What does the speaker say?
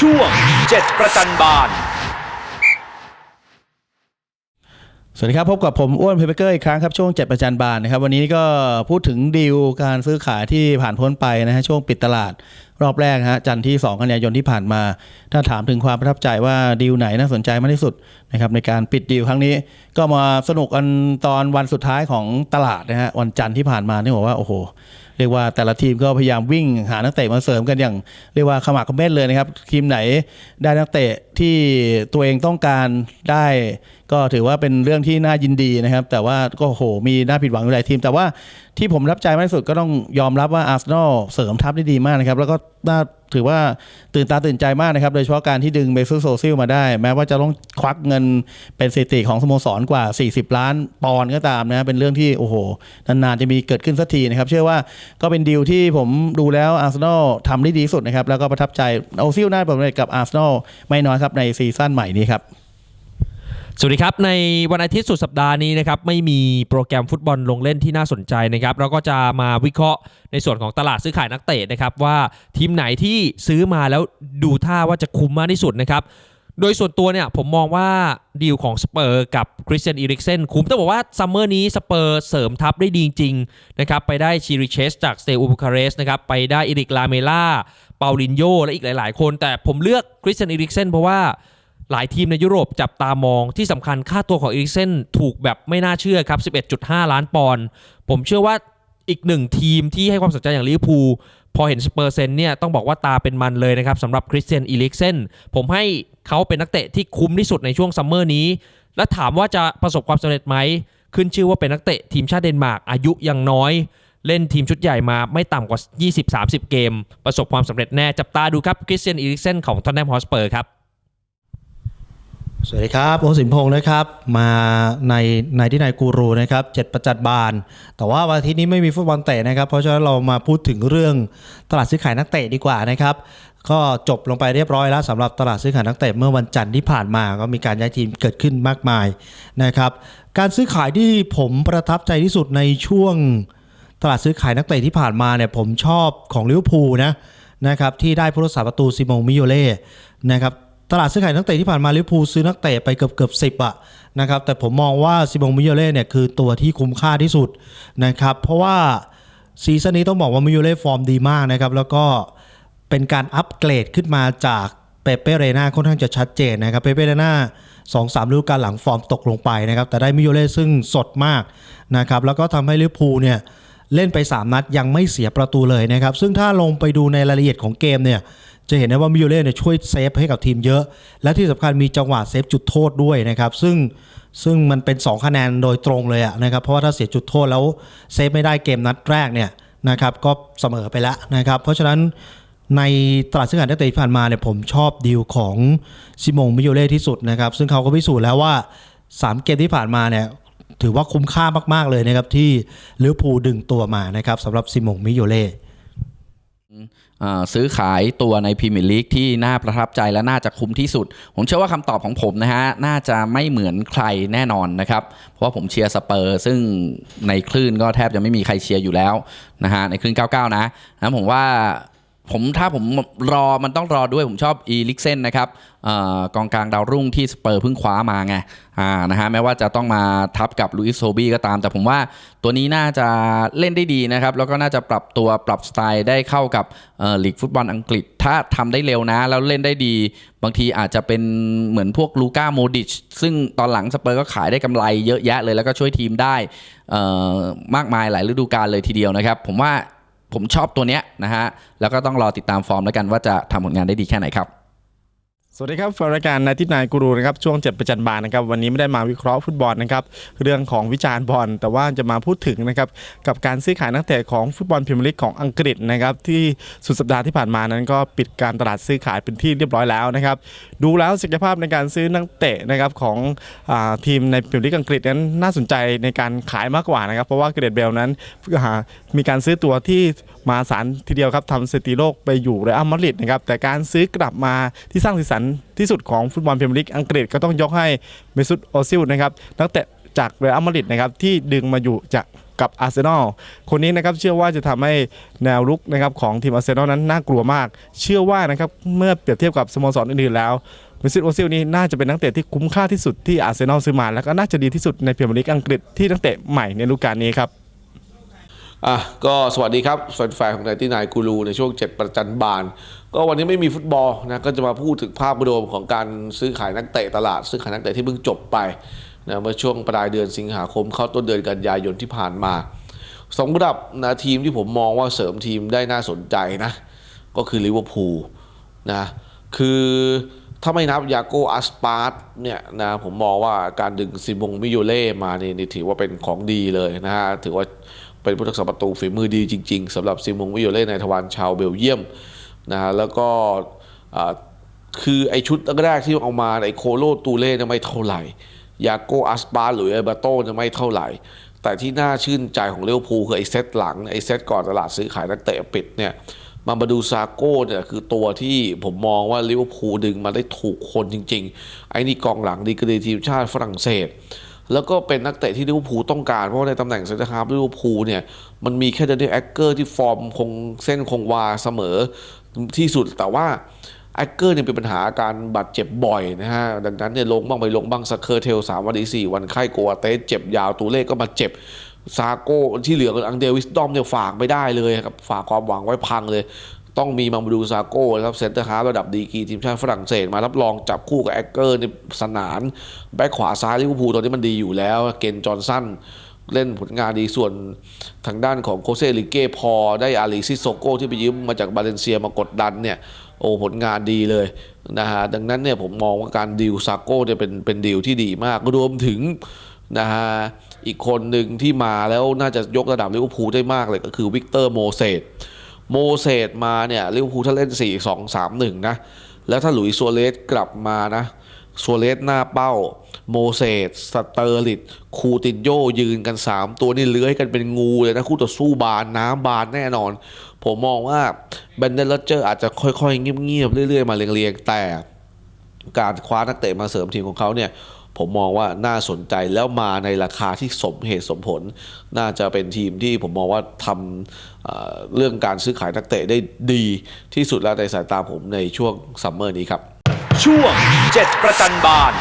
ช่วงเจ็ดประจันบาน สวัสดีครับ พบกับผมอ้วนเพเปเกอร์อีกครั้งครับ ช่วง7ประจันบานนะครับ วันนี้ก็พูดถึงดีลการซื้อขายที่ผ่านพ้นไปนะฮะช่วงปิดตลาดรอบแรกฮะจันทร์ที่ 2 กันยายนที่ผ่านมา ถ้าถามถึงความประทับใจว่าดีลไหนน่าสนใจมากที่สุดนะครับในการปิดดีลครั้งนี้ ก็มาสนุกกันตอนวันสุดท้ายของตลาดนะฮะวันจันทร์ที่ผ่านมานี่บอกว่าโอ้โห เรียกว่าแต่ละทีมก็พยายามวิ่งหานักเตะมาเสริมกันอย่าง เรียกว่าขมักขม้นเลยนะครับ ทีมไหนได้นักเตะที่ตัวเองต้องการได้ ก็ถือว่าเป็นเรื่องที่น่ายินดีนะครับ แต่ว่าก็โหมีน่าผิดหวังอยู่หลายทีม แต่ว่าที่ผมรับใจมากที่สุดก็ต้องยอมรับว่าอาร์เซนอลเสริมทัพได้ดีมากนะครับ แล้วก็น่าถือว่าตื่นตาตื่นใจมากนะครับ โดยเฉพาะการที่ดึงเบซูโซซิลมาได้ แม้ว่าจะต้องควักเงินเป็นสถิติของสโมสรกว่า 40 ล้านปอนด์ก็ตามนะเป็นเรื่องที่โอ้โหนานๆจะมีเกิดขึ้นสักทีนะครับ เชื่อว่าก็เป็นดีลที่ผมดูแล้วอาร์เซนอลทำได้ดีสุดนะครับแล้วก็ประทับใจโอซิลน่าประสบความสำเร็จกับอาร์เซนอลไม่น้อยครับในซีซั่นใหม่นี้ครับ สวัสดีครับ ในวันอาทิตย์สุดสัปดาห์นี้นะครับไม่มีโปรแกรมฟุตบอลลงเล่นที่น่าสนใจนะครับเราก็จะมาวิเคราะห์ในส่วนของตลาดซื้อขายนักเตะนะครับว่าทีมไหนที่ซื้อมาแล้วดูท่าว่าจะคุ้มมากที่สุดนะครับโดยส่วนตัวเนี่ยผมมองว่าดีลของสเปอร์กับคริสเตียนอีริกเซนคุ้มต้องบอกว่าซัมเมอร์นี้สเปอร์เสริมทัพได้ดีจริงนะครับไปได้ชิริเชสจากสเตอูบูคาเรสนะครับไปได้อิริกลาเมล่าเปาลินโยและอีกหลาย ๆ คน แต่ผมเลือกคริสเตียนอีริกเซนเพราะว่า หลายทีมในยุโรปจับตามองที่สำคัญค่าตัวของอีริกเซนถูกแบบไม่น่าเชื่อครับ 11.5 ล้านปอนด์ผมเชื่อว่าอีกหนึ่งทีมที่ให้ความสนใจอย่างลิเวอร์พูลพอเห็นสเปอร์เซนเนี่ยต้องบอกว่าตาเป็นมันเลยนะครับสำหรับคริสเตียนอีริกเซนผมให้เขาเป็นนักเตะที่คุ้มที่สุดในช่วงซัมเมอร์นี้ และถามว่าจะประสบความสำเร็จไหม ขึ้นชื่อว่าเป็นนักเตะทีมชาติเดนมาร์กอายุยังน้อย เล่นทีมชุดใหญ่มาไม่ต่ำกว่า 20-30 เกม ประสบความสำเร็จแน่จับตาดูครับคริสเตียนอีริกเซนของทอนแนมฮอสเปอร์ครับ สวัสดีครับโอสินพงศ์นะครับ มาในในที่นายกูรูนะครับเจ็ดประจัดบาน แต่ว่าวันอาทิตย์นี้ไม่มีฟุตบอลเตะนะครับ เพราะฉะนั้นเรามาพูดถึงเรื่องตลาดซื้อขายนักเตะดีกว่านะครับ ก็จบลงไปเรียบร้อยแล้วสำหรับตลาดซื้อขายนักเตะเมื่อวันจันทร์ที่ผ่านมาก็มีการย้ายทีมเกิดขึ้นมากมายนะครับ การซื้อขายที่ผมประทับใจที่สุดในช่วงตลาดซื้อขายนักเตะที่ผ่านมาเนี่ยผมชอบของลิเวอร์พูลนะนะครับที่ได้ผู้รักษาประตูซิโมมิโยเล่นะครับ ตลาดซื้อขายนักเตะที่ผ่านมาลิเวอร์พูลซื้อนักเตะไปเกือบเกือบสิบอะนะครับแต่ผมมองว่าซิโมงมิโยเล่เนี่ยคือตัวที่คุ้มค่าที่สุดนะครับเพราะว่าซีซั่นนี้ต้องบอกว่ามิโยเล่ฟอร์มดีมากนะครับแล้วก็เป็นการอัปเกรดขึ้นมาจากเปเป้เรนาค่อนข้างจะชัดเจนนะครับเปเป้เรนาสองสามฤดูกาลหลังฟอร์มตกลงไปนะครับแต่ได้มิโยเล่ซึ่งสดมากนะครับแล้วก็ทำให้ลิเวอร์พูลเนี่ยเล่นไป 3 นัดยังไม่เสียประตูเลยนะครับซึ่งถ้าลงไปดูในรายละเอียดของเกมเนี่ย จะเห็นได้ว่ามิโยเล่เนี่ยช่วยเซฟให้กับทีมเยอะ และที่สำคัญมีจังหวะเซฟจุดโทษด้วยนะครับ ซึ่งซึ่งมันเป็น 2 คะแนนโดยตรงเลยะนะครับ เพราะว่าถ้าเสียจุดโทษแล้วเซฟไม่ได้เกมนัดแรกเนี่ยนะครับก็เสมอไปแล้วนะครับ เพราะฉะนั้นในตลาดซื้อขายนักเตะที่ผ่านมาเนี่ยผมชอบดีลของซิมงมิโยเล่ที่สุดนะครับ ซึ่งเขาก็พิสูจน์แล้วว่า 3 เกมที่ผ่านมาเนี่ยถือว่าคุ้มค่ามาก ๆ เลยนะครับ ที่ลิเวอร์พูลดึงตัวมานะครับสำหรับซิมงมิโยเล่ ซื้อขายตัวในพรีเมียร์ลีกที่น่าประทับใจและน่าจะคุ้มที่สุด ผมเชื่อว่าคำตอบของผมนะฮะ น่าจะไม่เหมือนใครแน่นอนนะครับ เพราะว่าผมเชียร์สเปอร์ซึ่งในคลื่นก็แทบจะไม่มีใครเชียร์อยู่แล้วนะฮะในคลื่น 99 นะนะผมว่า ผมถ้าผมรอมันต้องรอด้วยผมชอบอีลิกเซนนะครับอกองกลางดาวรุ่งที่สเปอร์เพิ่งคว้ามาไงนะฮะแม้ว่าจะต้องมาทับกับลุอิสโซบี้ก็ตาม แต่ผมว่าตัวนี้น่าจะเล่นได้ดีนะครับ แล้วก็น่าจะปรับตัวปรับสไตล์ได้เข้ากับลีกฟุตบอลอังกฤษ ถ้าทำได้เร็วนะ แล้วเล่นได้ดี บางทีอาจจะเป็นเหมือนพวกลูก้าโมดิชซึ่งตอนหลังสเปอร์ก็ขายได้กำไรเยอะแยะเลยแล้วก็ช่วยทีมได้มากมายหลายฤดูกาลเลยทีเดียวนะครับ ผมว่า ผมชอบตัวเนี้ยนะฮะแล้วก็ต้องรอติดตามฟอร์มแล้วกันว่าจะทำผลงานได้ดีแค่ไหนครับ สวัสดีครับรายการนายที่นายกูรูนะครับช่วงเจ็ดประจันบานนะครับวันนี้ไม่ได้มาวิเคราะห์ฟุตบอลนะครับเรื่องของวิจารณ์บอล แต่ว่าจะมาพูดถึงนะครับกับการซื้อขายนักเตะของฟุตบอลพรีเมียร์ลีกของอังกฤษนะครับที่สุดสัปดาห์ที่ผ่านมานั้นก็ปิดการตลาดซื้อขายเป็นที่เรียบร้อยแล้วนะครับดูแล้วศักยภาพในการซื้อนักเตะนะครับของอทีมในพรีเมียร์ลีกอังกฤษนั้นน่าสนใจในการขายมากกว่านะครับเพราะว่าเกรดเบลนั้นมีการซื้อตัวที่ มาศาลทีเดียวครับทำสถิติโลกไปอยู่เรอัลมาดริดนะครับแต่การซื้อกลับมาที่สร้างสีสันที่สุดของฟุตบอลพรีเมียร์ลีกอังกฤษก็ต้องยกให้เมซุตโอซิลนะครับนักเตะจากเรอัลมาดริดนะครับที่ดึงมาอยู่จากกับอาร์เซนอล คนนี้นะครับเชื่อว่าจะทำให้แนวรุกนะครับของทีมอาร์เซนอลนั้นน่ากลัวมาก เชื่อว่านะครับเมื่อเปรียบเทียบกับสโมสรอื่นๆแล้วเมสซิโอซิลนี้น่าจะเป็นนักเตะที่คุ้มค่าที่สุดที่อาร์เซนอลซื้อมา แล้วก็น่าจะดีที่สุดในพรีเมียร์ลีกอังกฤษที่นักเตะใหม่ในฤดูกาลนี้ครับ อะก็สวัสดีครับแฟนๆของไนที่นายกูรูในช่วง 7 ประจันบาน ก็วันนี้ไม่มีฟุตบอลนะก็จะมาพูดถึงภาพรวมของการซื้อขายนักเตะตลาด ซื้อขายนักเตะที่เพิ่งจบไปนะเมื่อช่วงปลายเดือนสิงหาคมเข้าต้นเดือนกันยายนที่ผ่านมาสองระดับนะทีมที่ผมมองว่าเสริมทีมได้น่าสนใจนะ ก็คือลิเวอร์พูลนะคือถ้าไม่นับยาโกอัสปาร์ตเนี่ยนะผมมองว่าการดึงซิมงมิโยเล่มานี่นี่ถือว่าเป็นของดีเลยนะฮะถือว่า เป็นผู้รักษาประตูฝีมือดีจริง ๆสำหรับซิมงมิโยเล่ในทวารชาวเบลเยียมนะฮะแล้วก็คือไอชุดแรกๆที่เอามาไอโคโลตูเล่เนี่ยไม่เท่าไหร่ยาโกอัสปาหรือเอเบโตเนี่ยไม่เท่าไหร่ แต่ที่น่าชื่นใจของเลวพูคือไอเซตหลังไอเซตก่อนตลาดซื้อขายนักเตะปิดเนี่ยมามาดูซาโก้เนี่ยคือตัวที่ผมมองว่าลิเวอร์พูลดึงมาได้ถูกคนจริง ๆ ไอ้นี่กองหลังดีกรีทีมชาติฝรั่งเศส แล้วก็เป็นนักเตะที่ลิเวอร์พูลต้องการ เพราะในตำแหน่งเซนเตอร์ฮาร์ฟลิเวอร์พูลเนี่ยมันมีแค่เดนเดลแอคเกอร์ที่ฟอร์มคงเส้นคงวาเสมอที่สุดแต่ว่าแอคเกอร์เนี่ยเป็นปัญหาอาการบาดเจ็บบ่อยนะฮะ ดังนั้นเนี่ยลงบ้างไปลงบ้างสักเคอร์เทลสามวันดีสี่วันไข้โกวาเตสเจ็บยาวตูเล่ก็มาเจ็บซาโก้ที่เหลือกับอังเดวิสดอมเนี่ยฝากไม่ได้เลยครับ ฝากความหวังไว้พังเลย ต้องมีมาดูซาโก้นะครับเซนเตอร์ฮาร์ระดับดีกีทีมชาติฝรั่งเศสมารับรองจับคู่กับแอคเกอร์ในสนานแบ็คขวาซ้ายลิเวอร์พูลตอนนี้มันดีอยู่แล้ว เกนจอห์นสันเล่นผลงานดีส่วนทางด้านของโคเซลิเก้พอได้อาลีซิโซโก้ที่ไปยืมมาจากบาเลนเซียมากดดันเนี่ยโอ้ผลงานดีเลยนะฮะดังนั้นเนี่ยผมมองว่าการดีลซาโก้เนี่ยเป็นเป็นดีลที่ดีมากรวมถึงนะฮะอีกคนหนึ่งที่มาแล้วน่าจะยกระดับลิเวอร์พูลได้มากเลยก็คือวิกเตอร์โมเสส โมเสสมาเนี่ยลิเวอร์พูลถ้าเล่น 4 2 3 1 นะ แล้วถ้าหลุยส์ซัวเรสกลับมานะซัวเรสหน้าเป้า โมเสสสเตอร์ลิตคูตินโยยืนกัน 3 ตัวนี่เลื้อยกันเป็นงูเลยนะ คู่ต่อสู้บานน้ำบานแน่นอน ผมมองว่าแบนเดนเลเจอร์อาจจะค่อยๆ เงียบๆ เรื่อยๆ มาเรียงๆ แต่การคว้านักเตะมาเสริมทีมของเขาเนี่ย ผมมองว่าน่าสนใจแล้วมาในราคาที่สมเหตุสมผล น่าจะเป็นทีมที่ผมมองว่าทำเรื่องการซื้อขายนักเตะได้ดีที่สุดแล้วในสายตาผมในช่วงซัมเมอร์นี้ครับ ช่วง 7 ประจันบาน